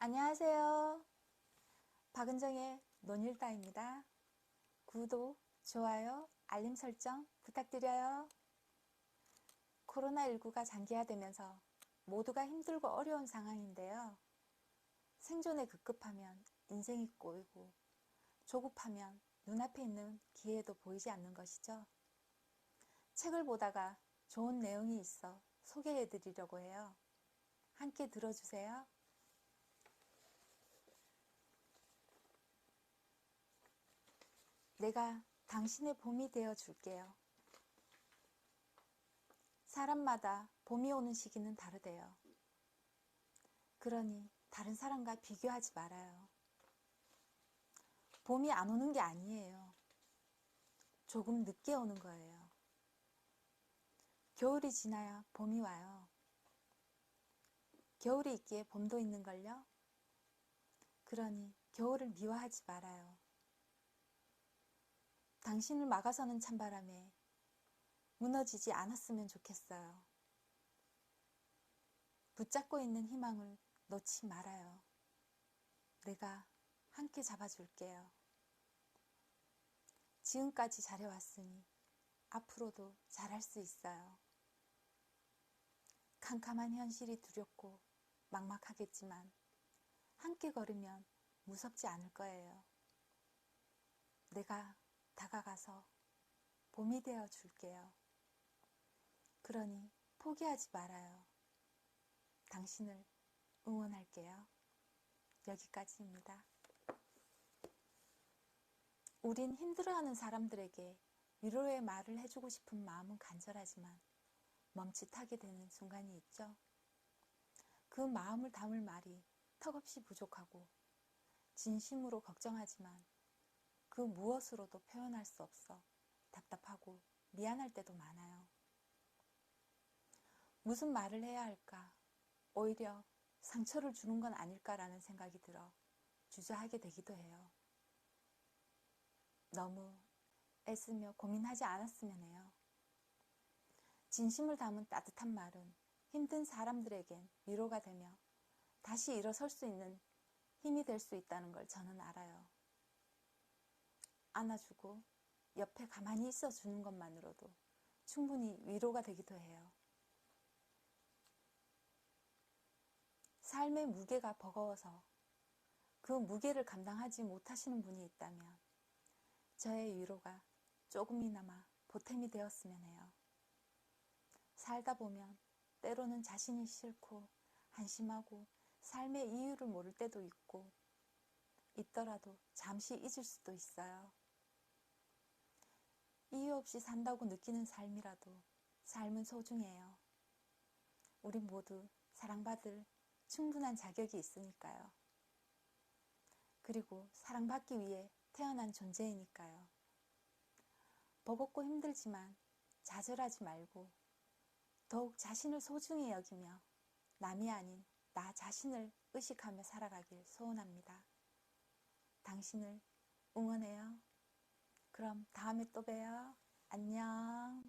안녕하세요. 박은정의 논일다입니다. 구독, 좋아요, 알림 설정 부탁드려요. 코로나19가 장기화되면서 모두가 힘들고 어려운 상황인데요. 생존에 급급하면 인생이 꼬이고 조급하면 눈앞에 있는 기회도 보이지 않는 것이죠. 책을 보다가 좋은 내용이 있어 소개해 드리려고 해요. 함께 들어주세요. 내가 당신의 봄이 되어 줄게요. 사람마다 봄이 오는 시기는 다르대요. 그러니 다른 사람과 비교하지 말아요. 봄이 안 오는 게 아니에요. 조금 늦게 오는 거예요. 겨울이 지나야 봄이 와요. 겨울이 있기에 봄도 있는걸요? 그러니 겨울을 미워하지 말아요. 당신을 막아서는 찬바람에 무너지지 않았으면 좋겠어요. 붙잡고 있는 희망을 놓지 말아요. 내가 함께 잡아줄게요. 지금까지 잘해왔으니 앞으로도 잘할 수 있어요. 캄캄한 현실이 두렵고 막막하겠지만 함께 걸으면 무섭지 않을 거예요. 내가 다가가서 봄이 되어 줄게요. 그러니 포기하지 말아요. 당신을 응원할게요. 여기까지입니다. 우린 힘들어하는 사람들에게 위로의 말을 해주고 싶은 마음은 간절하지만 멈칫하게 되는 순간이 있죠. 그 마음을 담을 말이 턱없이 부족하고 진심으로 걱정하지만 그 무엇으로도 표현할 수 없어 답답하고 미안할 때도 많아요. 무슨 말을 해야 할까? 오히려 상처를 주는 건 아닐까라는 생각이 들어 주저하게 되기도 해요. 너무 애쓰며 고민하지 않았으면 해요. 진심을 담은 따뜻한 말은 힘든 사람들에겐 위로가 되며 다시 일어설 수 있는 힘이 될 수 있다는 걸 저는 알아요. 안아주고 옆에 가만히 있어 주는 것만으로도 충분히 위로가 되기도 해요. 삶의 무게가 버거워서 그 무게를 감당하지 못하시는 분이 있다면 저의 위로가 조금이나마 보탬이 되었으면 해요. 살다 보면 때로는 자신이 싫고 한심하고 삶의 이유를 모를 때도 있고 있더라도 잠시 잊을 수도 있어요. 없이 산다고 느끼는 삶이라도 삶은 소중해요. 우리 모두 사랑받을 충분한 자격이 있으니까요. 그리고 사랑받기 위해 태어난 존재이니까요. 버겁고 힘들지만 좌절하지 말고 더욱 자신을 소중히 여기며 남이 아닌 나 자신을 의식하며 살아가길 소원합니다. 당신을 응원해요. 그럼 다음에 또 봬요. 안녕.